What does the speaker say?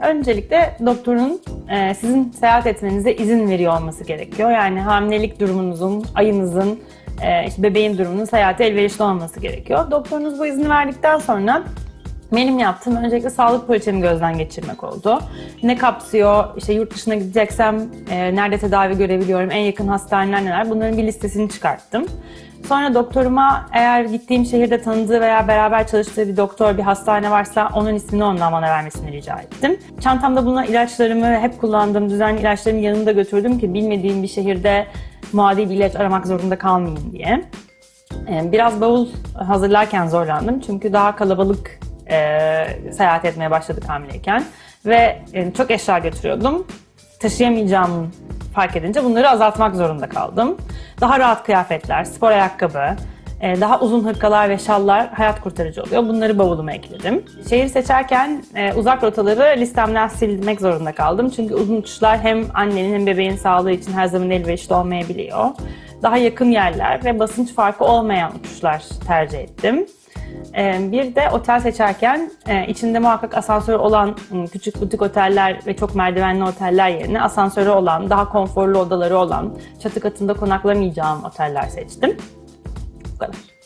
Öncelikle doktorun e, sizin seyahat etmenize izin veriyor olması gerekiyor. Yani hamilelik durumunuzun, ayınızın, e, işte bebeğin durumunun seyahate elverişli olması gerekiyor. Doktorunuz bu izni verdikten sonra benim yaptığım öncelikle sağlık poliçemi gözden geçirmek oldu. Ne kapsıyor, işte yurt dışına gideceksem e, nerede tedavi görebiliyorum, en yakın hastaneler neler bunların bir listesini çıkarttım. Sonra doktoruma eğer gittiğim şehirde tanıdığı veya beraber çalıştığı bir doktor, bir hastane varsa onun ismini ondan bana vermesini rica ettim. Çantamda bulunan ilaçlarımı hep kullandığım düzenli ilaçlarımı yanımda götürdüm ki bilmediğim bir şehirde muadil bir ilaç aramak zorunda kalmayayım diye. Ee, Biraz bavul hazırlarken zorlandım çünkü daha kalabalık e, seyahat etmeye başladık hamileyken ve e, çok eşya götürüyordum. Taşıyamayacağımı fark edince bunları azaltmak zorunda kaldım. Daha rahat kıyafetler, spor ayakkabı, e, daha uzun hırkalar ve şallar hayat kurtarıcı oluyor. Bunları bavuluma ekledim. Şehir seçerken e, uzak rotaları listemden silmek zorunda kaldım. Çünkü uzun uçuşlar hem annenin hem bebeğin sağlığı için her zaman elverişli olmayabiliyor. Daha yakın yerler ve basınç farkı olmayan uçuşlar tercih ettim. Ee, Bir de otel seçerken e, içinde muhakkak asansörü olan m, küçük butik oteller ve çok merdivenli oteller yerine asansörü olan, daha konforlu odaları olan, çatı katında konaklamayacağım oteller seçtim. Bu kadar.